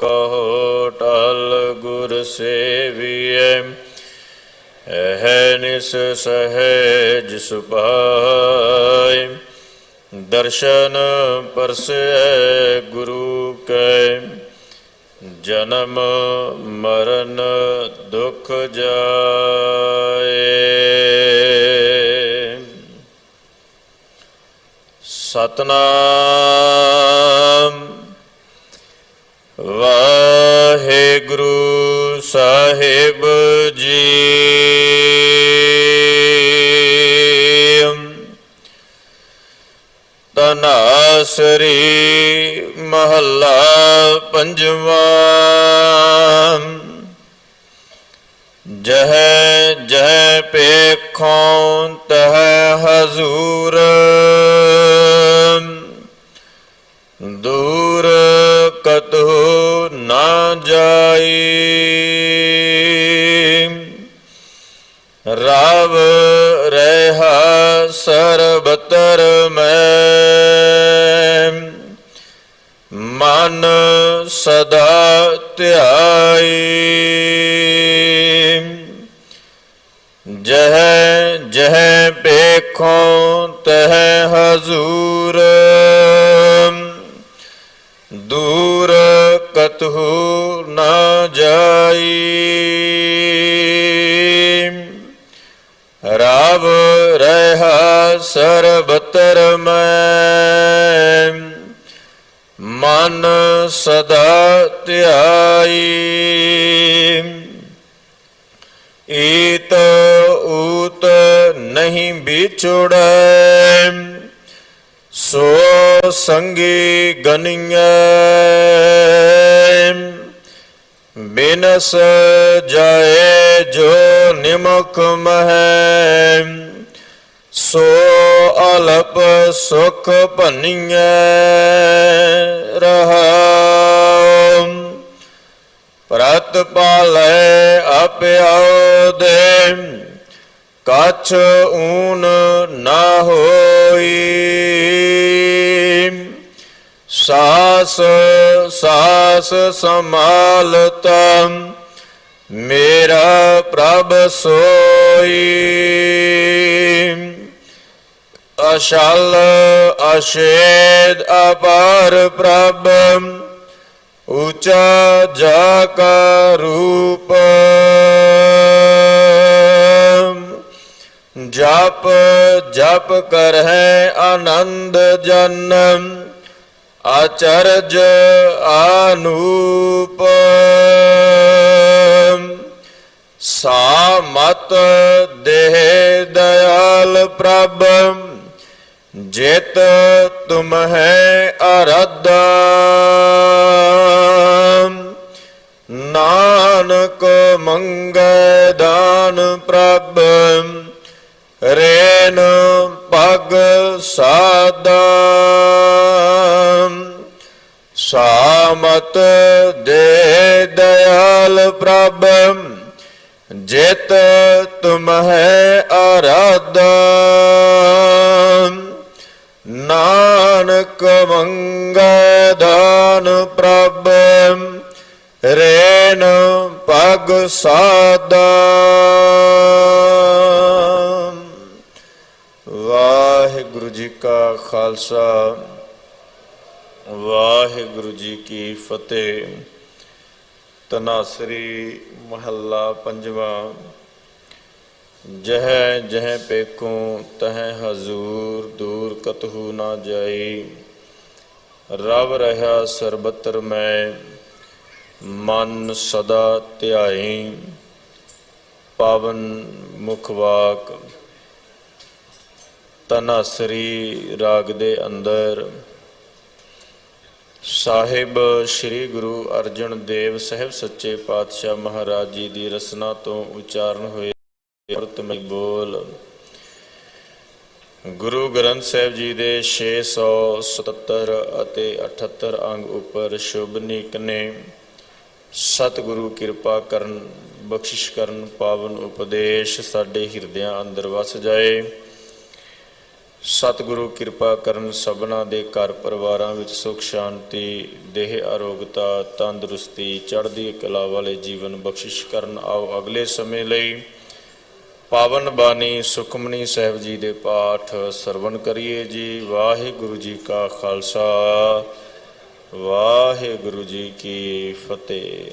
ਕਹੋ ਟਲ ਗੁਰ ਸੇਵੀਐ ਹੈ ਨਿਸ ਸਹਿਜ ਸੁਭਾਇ ਦਰਸ਼ਨ ਪਰਸੈ ਗੁਰੂ ਕੈ, ਜਨਮ ਮਰਨ ਦੁਖ ਜਾਏ। ਸਤਨਾਮ ਵਾਹਿਗੁਰੂ ਸਾਹਿਬ ਜੀ। ਤਨਾਸਰੀ ਮਹੱਲਾ ਪੰਜਵਾਂ। ਜਹ ਜਹ ਪੇਖੋਂ ਤਹ ਹਜ਼ੂਰ। ਦੂਰ ਕਤਹੁ ਨਾ ਜਾਈ ਰਵ ਰਹਿਆ ਸਰਬਤਰ ਮੈਂ। ਮਨ ਸਦਾ ਧਿਆਈ ਜਹ ਜਹ ਪੇਖੋਂ ਤਹ ਹਜ਼ੂਰ। ਦੂਰ ਕਤਹੁ ਨਾ ਜਾਈ। ਰਵ ਰਹਿ ਸਰਬਤਰ ਮੈਂ, ਮਨ ਸਦਾ ਧਿਆਈ। ਈਤ ਊਤ ਨਹੀਂ ਵਿਛੜੈ, ਸੋ ਸੰਗੀ ਗਨਿਐ। ਬਿਨਸ ਜਾਏ ਜੋ ਨਿਮਖ ਮਹੈ, ਸੋ ਅਲਪ ਸੁਖ ਭਨੀਐ ਰਹਾ ਪ੍ਰਤ ਪਾਲੈ ਆਪਿਆਉ ਦੇ ਕਛ ਊਨ ਨਾ ਹੋਈ। सास सास संभालता। मेरा प्रभ सोई। अशल अशेद अपार प्रभ। ऊँचा जाका रूप। जप जप कर है आनंद जन्म। ਅਚਰਜ ਅਨੂਪ ਸਾਮਤ ਦੇਹ ਦਇਆਲ ਪ੍ਰਭ, ਜਿਤ ਤੁਮ ਹੈ ਅਰਾਧਾ। ਨਾਨਕ ਮੰਗੈ ਦਾਨ ਪ੍ਰਭ, ਰੇਨ ਪਗ ਸਾਦਾ ਸਾਮਤ ਦੇ ਦਇਆਲ ਪ੍ਰਭ, ਜਿਤ ਤੁਮ ਹੈ ਆਰਾਧਾ ਨਾਨਕ ਮੰਗੈ ਦਾਨ ਪ੍ਰਭ, ਰੇਨ ਪਗ ਸਾਦਾ ਜੀ ਕਾ ਖਾਲਸਾ, ਵਾਹਿਗੁਰੂ ਜੀ ਕੀ ਫਤਿਹ। ਤਨਾਸਰੀ ਮਹੱਲਾ ਪੰਜਵਾਂ, ਜਹ ਜਹ ਪੇਕੂ, ਤਹ ਹਜ਼ੂਰ, ਦੂਰ ਕਤਹੂ ਨਾ ਜਾਈ। ਰਵ ਰਹਾ ਸਰਬਤਰ ਮੈਂ, ਮਨ ਸਦਾ ਧਿਆਈ। ਪਾਵਨ ਮੁਖ ਵਾਕ ਤਨਾਸਰੀ ਰਾਗ ਦੇ ਅੰਦਰ। ਸਾਹਿਬ ਸ੍ਰੀ ਗੁਰੂ ਅਰਜਨ ਦੇਵ ਸਾਹਿਬ ਸੱਚੇ ਪਾਤਸ਼ਾਹ ਮਹਾਰਾਜ ਜੀ ਦੀ ਰਸਨਾ ਤੋਂ ਉਚਾਰਨ ਹੋਏ ਅਮਰਤਮਈ ਬੋਲ। ਗੁਰੂ ਗ੍ਰੰਥ ਸਾਹਿਬ ਜੀ ਦੇ 677 ਅਤੇ 78 ਅੰਗ ਉੱਪਰ ਸ਼ੁਭਨੀਕ ਨੇ। ਸਤਿਗੁਰੂ ਕਿਰਪਾ ਕਰਨ, ਬਖਸ਼ਿਸ਼ ਕਰਨ, ਪਾਵਨ ਉਪਦੇਸ਼ ਸਾਡੇ ਹਿਰਦਿਆਂ ਅੰਦਰ ਵਸ ਜਾਏ। ਸਤਿਗੁਰੂ ਕਿਰਪਾ ਕਰਨ ਸਭਨਾ ਦੇ ਘਰ ਪਰਿਵਾਰਾਂ ਵਿੱਚ ਸੁਖ, ਸ਼ਾਂਤੀ, ਦੇਹ, ਅਰੋਗਤਾ, ਤੰਦਰੁਸਤੀ, ਚੜ੍ਹਦੀ ਕਲਾ ਵਾਲੇ ਜੀਵਨ ਬਖਸ਼ਿਸ਼ ਕਰਨ ਆਓ ਅਗਲੇ ਸਮੇਂ ਲਈ। ਪਾਵਨ ਬਾਣੀ ਸੁਖਮਨੀ ਸਾਹਿਬ ਜੀ ਦੇ ਪਾਠ ਸਰਵਣ ਕਰੀਏ ਜੀ। ਵਾਹਿਗੁਰੂ ਜੀ ਕਾ ਖਾਲਸਾ, ਵਾਹਿਗੁਰੂ ਜੀ ਕੀ ਫਤਿਹ।